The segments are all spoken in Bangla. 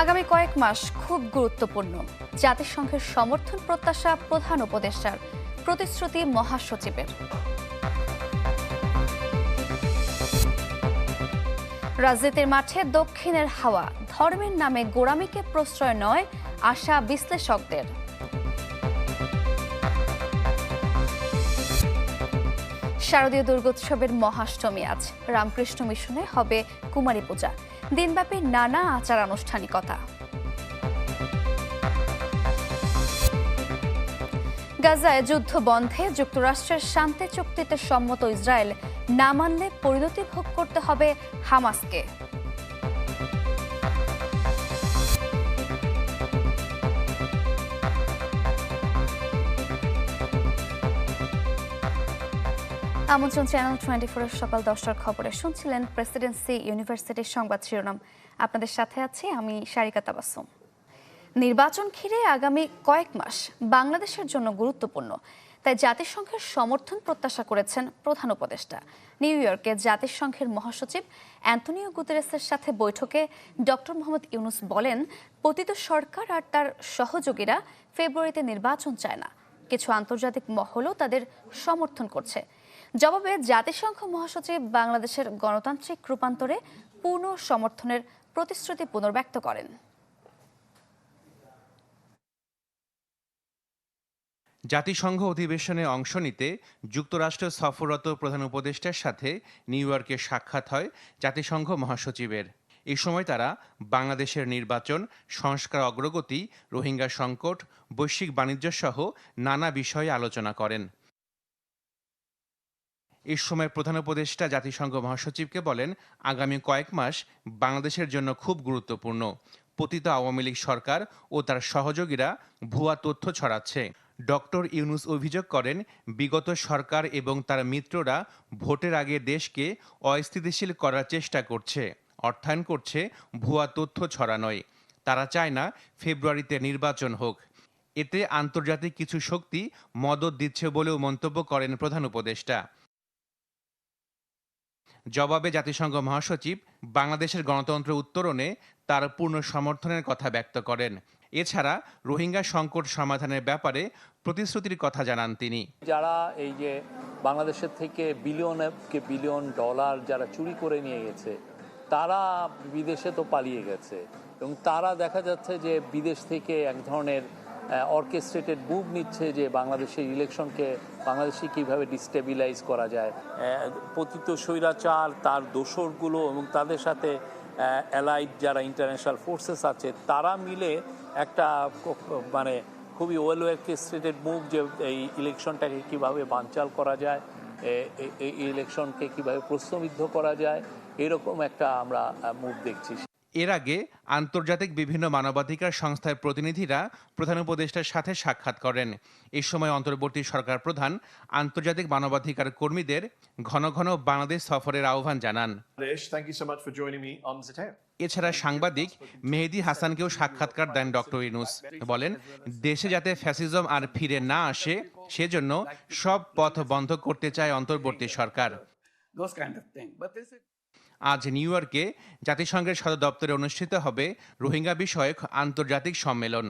আগামী কয়েক মাস খুব গুরুত্বপূর্ণ। জাতিসংঘের সমর্থন প্রত্যাশা প্রধান উপদেষ্টার প্রতিশ্রুতি মহাসচিবের। রাজনীতির মাঠে দক্ষিণের হাওয়া, ধর্মের নামে গোড়ামিকে প্রশ্রয় নয় আশা বিশ্লেষকদের। শারদীয় দুর্গোৎসবের মহাষ্টমী আজ, রামকৃষ্ণ মিশনে হবে কুমারী পূজা। দিনব্যাপী নানা আচার আনুষ্ঠানিকতা গাজায় যুদ্ধ বন্ধে যুক্তরাষ্ট্রের শান্তি চুক্তিতে সম্মত ইসরায়েল না মানলে পরিণতি ভোগ করতে হবে হামাসকে। আমন্ত্রণ চ্যানেল টোয়েন্টি ফোরের সকাল দশটার খবরে শুনছিলেন প্রেসিডেন্সি ইউনিভার্সিটির সংবাদ শিরোনাম। আপনাদের সাথে আছি আমি সারিকা তাবাসুম। নির্বাচন ঘিরে আগামী কয়েক মাস বাংলাদেশের জন্য গুরুত্বপূর্ণ, তাই জাতিসংঘের সমর্থন প্রত্যাশা করেছেন প্রধান উপদেষ্টা। নিউ ইয়র্কে জাতিসংঘের মহাসচিব অ্যান্টনিও গুতেরেসের সাথে বৈঠকে ডক্টর মোহাম্মদ ইউনুস বলেন, পতিত সরকার আর তার সহযোগীরা ফেব্রুয়ারিতে নির্বাচন চায় না। কিছু আন্তর্জাতিক মহলও তাদের সমর্থন করছে। জবাবে জাতিসংঘ মহাসচিব বাংলাদেশের গণতান্ত্রিক রূপান্তরে পূর্ণ সমর্থনের প্রতিশ্রুতি পুনর্ব্যক্ত করেন। জাতিসংঘ অধিবেশনে অংশ নিতে যুক্তরাষ্ট্র সফররত প্রধান উপদেষ্টার সাথে নিউ ইয়র্কে সাক্ষাৎ হয় জাতিসংঘ মহাসচিবের। এই সময় তারা বাংলাদেশের নির্বাচন, সংস্কার অগ্রগতি, রোহিঙ্গা সংকট, বৈশ্বিক বাণিজ্য সহ নানা বিষয়ে আলোচনা করেন। এই সময় প্রধান উপদেষ্টা জাতিসংঘ মহাসচিবকে বলেন, আগামী কয়েক মাস বাংলাদেশের জন্য খুব গুরুত্বপূর্ণ। পতিত আওয়ামী লীগ সরকার ও তার সহযোগীরা ভুয়া তথ্য ছড়াচ্ছে। ডক্টর ইউনুস অভিযোগ করেন, বিগত সরকার এবং তার মিত্ররা ভোটের আগে দেশকে অস্থিতিশীল করার চেষ্টা করছে, অর্থায়ন করছে ভুয়া তথ্য ছড়ানোয়। তারা চায় না ফেব্রুয়ারিতে নির্বাচন হোক। এতে আন্তর্জাতিক কিছু শক্তি মদত দিচ্ছে বলেও মন্তব্য করেন প্রধান উপদেষ্টা। জবাবে জাতিসংঘ মহাসচিব বাংলাদেশের গণতন্ত্র উত্তরণে তার পূর্ণ সমর্থনের কথা ব্যক্ত করেন। এছাড়া রোহিঙ্গা সংকট সমাধানের ব্যাপারে প্রতিশ্রুতির কথা জানান তিনি। যারা এই যে বাংলাদেশের থেকে বিলিয়ন বিলিয়ন ডলার যারা চুরি করে নিয়ে গেছে, তারা বিদেশে তো পালিয়ে গেছে এবং তারা দেখা যাচ্ছে যে বিদেশ থেকে এক ধরনের অর্কেস্ট্রেটেড মুভ নিচ্ছে যে বাংলাদেশের ইলেকশনকে বাংলাদেশে কীভাবে ডিস্টেবিলাইজ করা যায়। পতিত স্বৈরাচার, তার দোসরগুলো এবং তাদের সাথে অ্যালাইড যারা ইন্টারন্যাশনাল ফোর্সেস আছে, তারা মিলে একটা মানে খুবই ওয়েল অর্কেস্ট্রেটেড মুভ যে এই ইলেকশনটাকে কীভাবে বানচাল করা যায় এই ইলেকশনকে কীভাবে প্রশ্নবিদ্ধ করা যায়, এরকম একটা আমরা মুভ দেখছি। এর আগে আন্তর্জাতিক বিভিন্ন মানবাধিকার সংস্থার প্রতিনিধিরা প্রধান উপদেষ্টার সাথে সাক্ষাৎ করেন। এই সময় অন্তর্বর্তী সরকার প্রধান আন্তর্জাতিক মানবাধিকার কর্মীদের ঘন ঘন বাংলাদেশ সফরের আহ্বান জানান. এছাড়া সাংবাদিক মেহেদি হাসানকেও সাক্ষাৎকার দেন ডক্টর ইনুস বলেন দেশে যাতে ফ্যাসিজম আর ফিরে না আসে সেজন্য সব পথ বন্ধ করতে চায় অন্তর্বর্তী সরকার। আজ নিউ ইয়র্কে জাতিসংঘের সদর দপ্তরে অনুষ্ঠিত হবে রোহিঙ্গা বিষয়ক আন্তর্জাতিক সম্মেলন।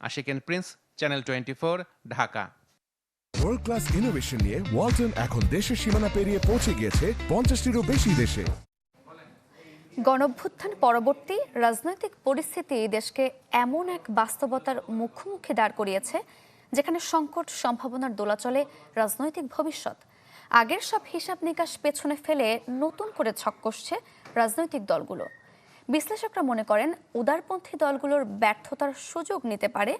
Ashiken prince channel twenty Dhaka. World class innovation নিয়ে ওয়ালটন এখন দেশের সীমানা পেরিয়ে পৌঁছে গিয়েছে পঞ্চাশটিরও বেশি দেশে। গণভ্যুত্থান পরবর্তী রাজনৈতিক পরিস্থিতি দেশকে এমন এক বাস্তবতার মুখোমুখি দাঁড় করিয়েছে যেখানে সংকট সম্ভাবনার দোলাচলে রাজনৈতিক ভবিষ্যৎ আগের সব হিসাব নিকাশ পেছনে ফেলে নতুন করে ছক কষছে রাজনৈতিক দলগুলো। বিশ্লেষকরা মনে করেন, উদারপন্থী দলগুলোর ব্যর্থতার সুযোগ নিতে পারে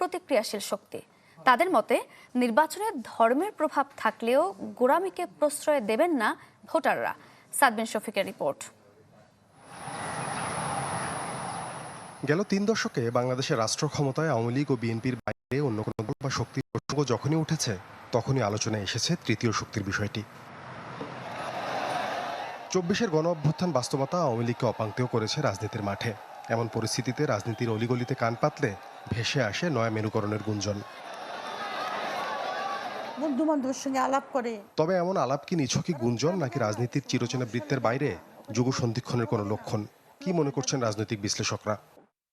প্রতিক্রিয়াশীল শক্তি। তাদের মতে, নির্বাচনে ধর্মের প্রভাব থাকলেও গোড়ামিকে প্রশ্রয় দেবেন না ভোটাররা। সাদবিন শফিকের রিপোর্ট। গেল তিন দশকে বাংলাদেশের রাষ্ট্র ক্ষমতায় আওয়ামী লীগ ও বিএনপির বাইরে অন্য কোনো বা শক্তির প্রসঙ্গ যখনই উঠেছে তখনই আলোচনায় এসেছে তৃতীয় শক্তির বিষয়টি। চব্বিশের গণ অভ্যুত্থান বাস্তবতা আওয়ামী লীগকে অপাঙ্ক্তেও করেছে রাজনীতির মাঠে। এমন পরিস্থিতিতে রাজনীতির অলিগলিতে কান পাতলে ভেসে আসে নয়া মেরুকরণের গুঞ্জন। বন্ধু বান্ধবের সঙ্গে আলাপ করে। তবে এমন আলাপ কি নিছকই গুঞ্জন নাকি রাজনীতির চিরচেনা বৃত্তের বাইরে যুগ সন্ধিক্ষণের কোনো লক্ষণ? কি মনে করছেন রাজনৈতিক বিশ্লেষকরা?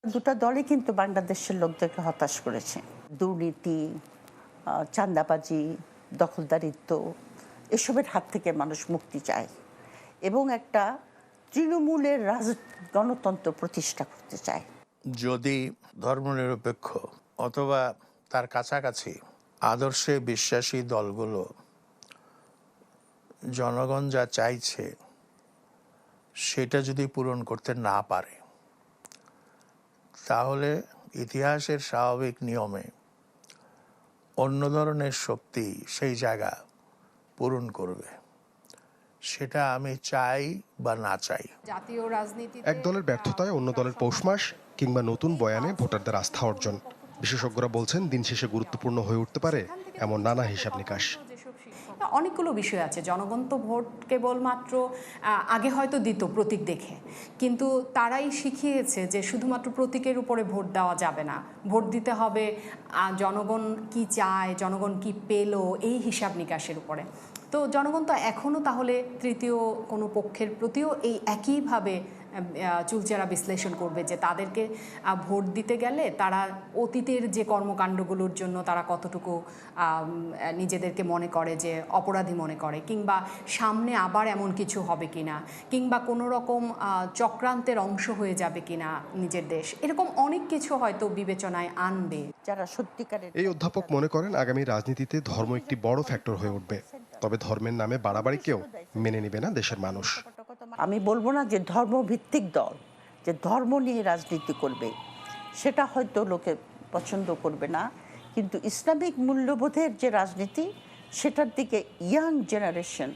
দুটা দলই কিন্তু বাংলাদেশের লোকদেরকে হতাশ করেছে। দুর্নীতি আহ, চাঁদাবাজি দখলদারিত্ব এসবের হাত থেকে মানুষ মুক্তি চায় এবং একটা তৃণমূলের রাজ গণতন্ত্র প্রতিষ্ঠা করতে চায়। যদি ধর্মনিরপেক্ষ অথবা তার কাছাকাছি আদর্শে বিশ্বাসী দলগুলো জনগণ যা চাইছে সেটা যদি পূরণ করতে না পারে তাহলে ইতিহাসের স্বাভাবিক নিয়মে অন্য ধরনের শক্তি সেই জায়গা পূরণ করবে। সেটা আমি চাই বা না চাই। জাতীয় রাজনীতি এক দলের ব্যর্থতায় অন্য দলের পৌষমাস কিংবা নতুন বয়ানে ভোটারদের আস্থা অর্জন। বিশেষজ্ঞরা বলছেন দিন শেষে গুরুত্বপূর্ণ হয়ে উঠতে পারে এমন নানা হিসাব নিকাশ। অনেকগুলো বিষয় আছে। জনগণ তো ভোট কেবলমাত্র আগে হয়তো দিত প্রতীক দেখে। কিন্তু তারাই শিখিয়েছে যে শুধুমাত্র প্রতীকের উপরে ভোট দেওয়া যাবে না। ভোট দিতে হবে জনগণ কি চায়, জনগণ কি পেল, এই হিসাব নিকাশের উপরে। তো জনগণ তো এখনও তাহলে তৃতীয় কোনো পক্ষের প্রতিও এই একইভাবে চুলচেরা বিশ্লেষণ করবে যে তাদেরকে ভোট দিতে গেলে তারা অতীতের যে কর্মকাণ্ডগুলোর জন্য তারা কতটুকু নিজেদেরকে মনে করে যে অপরাধী মনে করে কিংবা সামনে আবার এমন কিছু হবে কিনা কিংবা কোনো রকম চক্রান্তের অংশ হয়ে যাবে কিনা নিজের দেশ এরকম অনেক কিছু হয়তো বিবেচনায় আনবে। যারা সত্যিকারের এই অধ্যাপক মনে করেন আগামী রাজনীতিতে ধর্ম একটি বড় ফ্যাক্টর হয়ে উঠবে তবে ধর্মের নামে বাড়াবাড়িকেও মেনে নেবে না দেশের মানুষ। আমি বলব না যে ধর্মভিত্তিক দল, যে ধর্ম নিয়ে রাজনীতি করবে, সেটা হয়তো লোকে পছন্দ করবে না। কিন্তু ইসলামিক মূল্যবোধের যে রাজনীতি, সেটার দিকে ইয়াং জেনারেশন,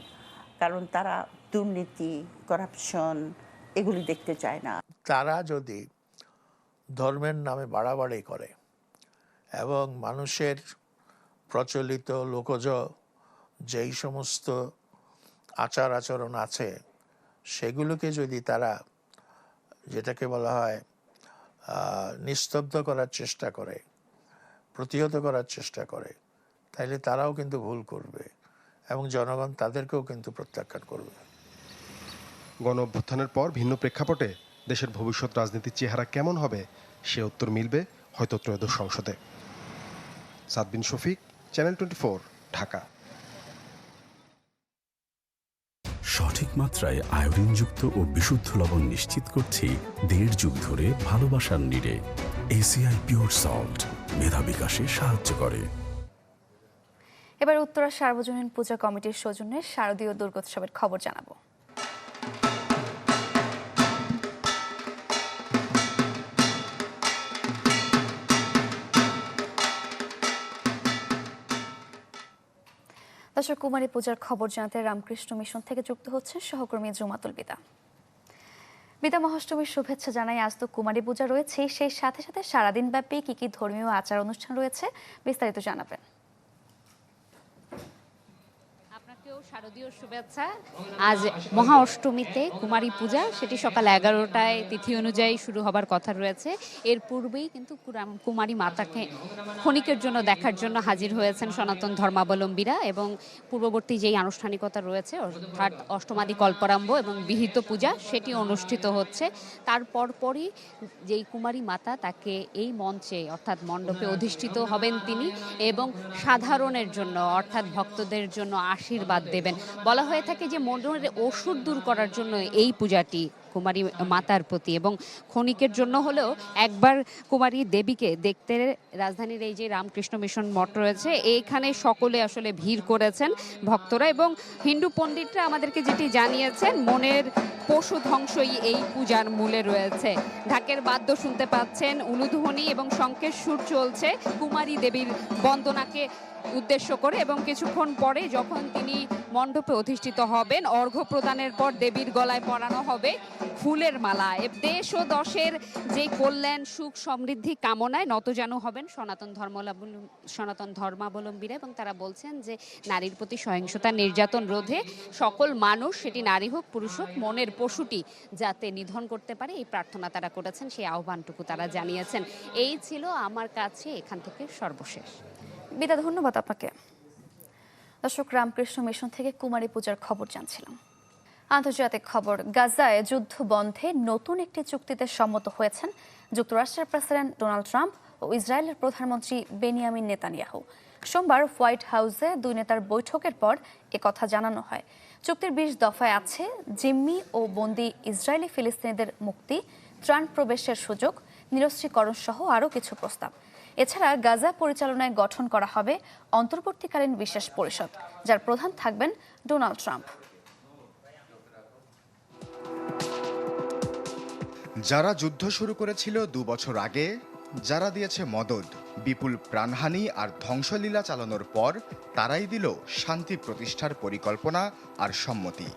কারণ তারা দুর্নীতি, করাপশন এগুলি দেখতে চায় না। তারা যদি ধর্মের নামে বাড়াবাড়ি করে এবং মানুষের প্রচলিত লোকজ যেই সমস্ত আচার আচরণ আছে সেগুলোকে যদি তারা, যেটাকে বলা হয় নিস্তব্ধ করার চেষ্টা করে, প্রতিহত করার চেষ্টা করে, তাইলে তারাও কিন্তু ভুল করবে এবং জনগণ তাদেরকেও কিন্তু প্রত্যাখ্যান করবে। গণ অভ্যুত্থানের পর ভিন্ন প্রেক্ষাপটে দেশের ভবিষ্যৎ রাজনীতির চেহারা কেমন হবে, সে উত্তর মিলবে হয়তো ত্রয়োদশ সংসদে। Sadbin Shafiq, channel twenty Dhaka. সঠিক মাত্রায় আয়োডিনযুক্ত ও বিশুদ্ধ লবণ নিশ্চিত করছি দেড় যুগ ধরে ভালোবাসার নিরে এসিআই পিওর সল্ট মেধা বিকাশে সাহায্য করে। এবার উত্তরা সার্বজনীন পূজা কমিটির সৌজন্যে শারদীয় দুর্গোৎসবের খবর জানাব। দর্শক কুমারী পূজার খবর জানাতে রামকৃষ্ণ মিশন থেকে যুক্ত হচ্ছে সহকর্মী জুমাতুল বিদা। বিদা মহাষ্টমীর শুভেচ্ছা জানাই। আজ তো কুমারী পূজা রয়েছে সেই সাথে সাথে সারাদিন ব্যাপী কি কি ধর্মীয় আচার অনুষ্ঠান রয়েছে বিস্তারিত জানাবেন। শারদীয় শুভেচ্ছা। আজ মহা অষ্টমীতে কুমারী পূজা, সেটি সকাল এগারোটায় তিথি অনুযায়ী শুরু হবার কথা রয়েছে। এর পূর্বেই কিন্তু কুমারী মাতাকে ক্ষণিকের জন্য দেখার জন্য হাজির হয়েছেন সনাতন ধর্মাবলম্বীরা এবং পূর্ববর্তী যেই আনুষ্ঠানিকতা রয়েছে, অর্থাৎ অষ্টমাদি কল্পরাম্ব এবং বিহিত পূজা, সেটি অনুষ্ঠিত হচ্ছে। তারপর পরই যেই কুমারী মাতা, তাকে এই মঞ্চে, অর্থাৎ মণ্ডপে অধিষ্ঠিত হবেন তিনি এবং সাধারণের জন্য, অর্থাৎ ভক্তদের জন্য আশীর্বাদ দেবেন। বলা হয়ে থাকে যে মনের ওষুধ দূর করার জন্য এই পূজাটি কুমারী মাতার প্রতি এবং ক্ষণিকের জন্য হলেও একবার কুমারী দেবীকে দেখতে রাজধানীর এই যে রামকৃষ্ণ মিশন মঠ রয়েছে, এইখানে সকলে আসলে ভিড় করেছেন ভক্তরা এবং হিন্দু পণ্ডিতরা আমাদেরকে যেটি জানিয়েছেন, মনের পশু ধ্বংসই এই পূজার মূলে রয়েছে। ঢাকের বাদ্য শুনতে পাচ্ছেন উলুধ্বনি এবং শঙ্কের সুর চলছে কুমারী দেবীর বন্দনাকে উদ্দেশ্য করে এবং কিছুক্ষণ পরে যখন তিনি মণ্ডপে অধিষ্ঠিত হবেন, অর্ঘ্য প্রদানের পর দেবীর গলায় পরানো হবে। ফুলের মালা। দেশ ও দশের যে কল্যাণ, সুখ, সমৃদ্ধি কামনায় নতজানু হবেন সনাতন ধর্মাবলম্বী সনাতন ধর্মাবলম্বীরা এবং তারা বলছেন যে নারীর প্রতি সহিংসতা, নির্যাতন রোধে সকল মানুষ, সেটি নারী হোক, পুরুষ হোক, মনের পশুটি যাতে নিধন করতে পারে, এই প্রার্থনা তারা করেছেন, সেই আহ্বানটুকু তারা জানিয়েছেন। এই ছিল আমার কাছে এখান থেকে সর্বশেষ। বিদা ধন্যবাদ আপনাকে। দর্শক, রামকৃষ্ণ মিশন থেকে কুমারী পূজার খবর জানছিলাম। আন্তর্জাতিক খবর গাজায় যুদ্ধ বন্ধে নতুন একটি চুক্তিতে সম্মত হয়েছেন যুক্তরাষ্ট্রের প্রেসিডেন্ট ডোনাল্ড ট্রাম্প ও ইসরায়েলের প্রধানমন্ত্রী বেনিয়ামিন নেতানিয়াহু। সোমবার হোয়াইট হাউসে দুই নেতার বৈঠকের পর কথা জানানো হয়। চুক্তির বিশ দফায় আছে জিম্মি ও বন্দি ইসরায়েলি ফিলিস্তিনিদের মুক্তি, ত্রাণ প্রবেশের সুযোগ নিরস্ত্রীকরণ সহ আরও কিছু প্রস্তাব। এছাড়া গাজা পরিচালনায় গঠন করা হবে অন্তর্বর্তীকালীন বিশেষ পরিষদ, যার প্রধান থাকবেন ডোনাল্ড ট্রাম্প। যারা যুদ্ধ শুরু করেছিল দু বছর আগে, যারা দিয়েছে মদদ, বিপুল প্রাণহানি আর ধ্বংসলীলা চালানোর পর, তারাই দিল শান্তি প্রতিষ্ঠার পরিকল্পনা আর সম্মতি।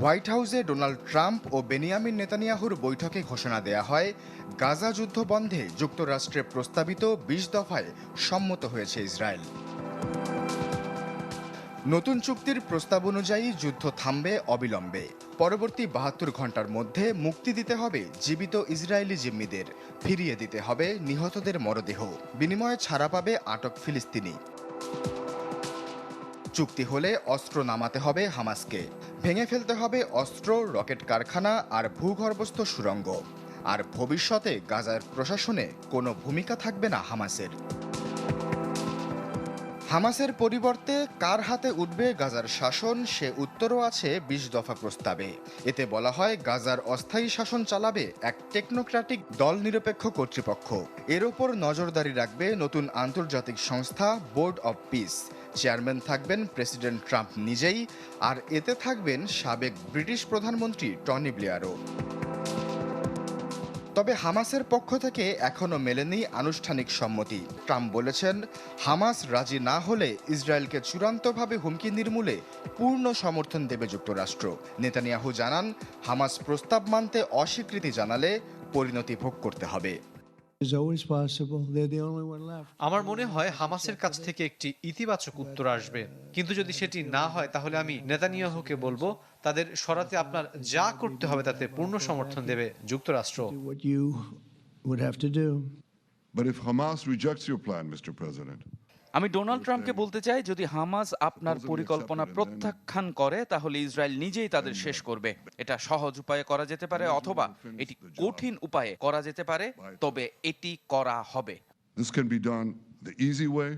হোয়াইট হাউসে ডোনাল্ড ট্রাম্প ও বেনিয়ামিন নেতানিয়াহুর বৈঠকে ঘোষণা দেয়া হয়, গাজা যুদ্ধ বন্ধে যুক্তরাষ্ট্রে প্রস্তাবিত বিশ দফায় সম্মত হয়েছে ইসরায়েল। নতুন চুক্তির প্রস্তাব অনুযায়ী যুদ্ধ থামবে অবিলম্বে। পরবর্তী বাহাত্তর ঘণ্টার মধ্যে মুক্তি দিতে হবে জীবিত ইসরায়েলি জিম্মিদের। ফিরিয়ে দিতে হবে নিহতদের মরদেহ। বিনিময়ে ছাড়া পাবে আটক ফিলিস্তিনি। চুক্তি হলে অস্ত্র নামাতে হবে হামাসকে। ভেঙে ফেলতে হবে অস্ত্র, রকেট কারখানা আর ভূগর্ভস্থ সুড়ঙ্গ আর ভবিষ্যতে গাজার প্রশাসনে কোনো ভূমিকা থাকবে না হামাসের। হামাসের পরিবর্তে কার হাতে উঠবে গাজার শাসন, সে উত্তরও আছে বিশ দফা প্রস্তাবে। এতে বলা হয় গাজার অস্থায়ী শাসন চালাবে এক টেকনোক্র্যাটিক দল নিরপেক্ষ কর্তৃপক্ষ। এর ওপর নজরদারি রাখবে নতুন আন্তর্জাতিক সংস্থা বোর্ড অব পিস চেয়ারম্যান থাকবেন প্রেসিডেন্ট ট্রাম্প নিজেই, আর এতে থাকবেন সাবেক ব্রিটিশ প্রধানমন্ত্রী টনি ব্লেয়ারও তবে হামাসের পক্ষ থেকে এখনও মেলেনি আনুষ্ঠানিক সম্মতি। ট্রাম্প বলেছেন, হামাস রাজি না হলে ইসরায়েলকে চূড়ান্তভাবে হুমকি নির্মূলে পূর্ণ সমর্থন দেবে যুক্তরাষ্ট্র। নেতানিয়াহু জানান, হামাস প্রস্তাব মানতে অস্বীকৃতি জানালে পরিণতি ভোগ করতে হবে। আমার মনে হয় হামাসের কাছ থেকে একটি ইতিবাচক উত্তর আসবে। কিন্তু যদি সেটি না হয় তাহলে আমি নেতানিয়াহুকে বলব তাদের সরাতে আপনার যা করতে হবে তাতে পূর্ণ সমর্থন দেবে যুক্তরাষ্ট্র। But if Hamas rejects your plan, Mr. President, আমি ডোনাল্ড ট্রাম্পকে বলতে চাই যদি হামাস আপনার পরিকল্পনা প্রত্যাখ্যান করে তাহলে ইসরায়েল নিজেই তাদের শেষ করবে। এটা সহজ উপায়ে করা যেতে পারে অথবা এটি কঠিন উপায়ে করা যেতে পারে তবে এটি করা হবে। This can be done the easy way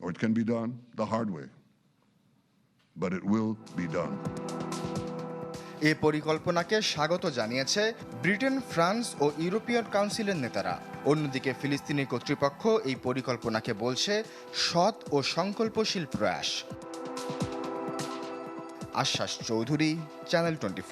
or it can be done the hard way. But it will be done. এ পরিকল্পনাকে স্বাগত জানিয়েছে ব্রিটেন, ফ্রান্স ও ইউরোপীয় কাউন্সিলের নেতারা। অন্যদিকে ফিলিস্তিনি কর্তৃপক্ষ এই পরিকল্পনাকে বলছে সৎ ও সংকল্পশীল প্রয়াস। আশ্বাস চৌধুরী, চ্যানেল টোয়েন্টি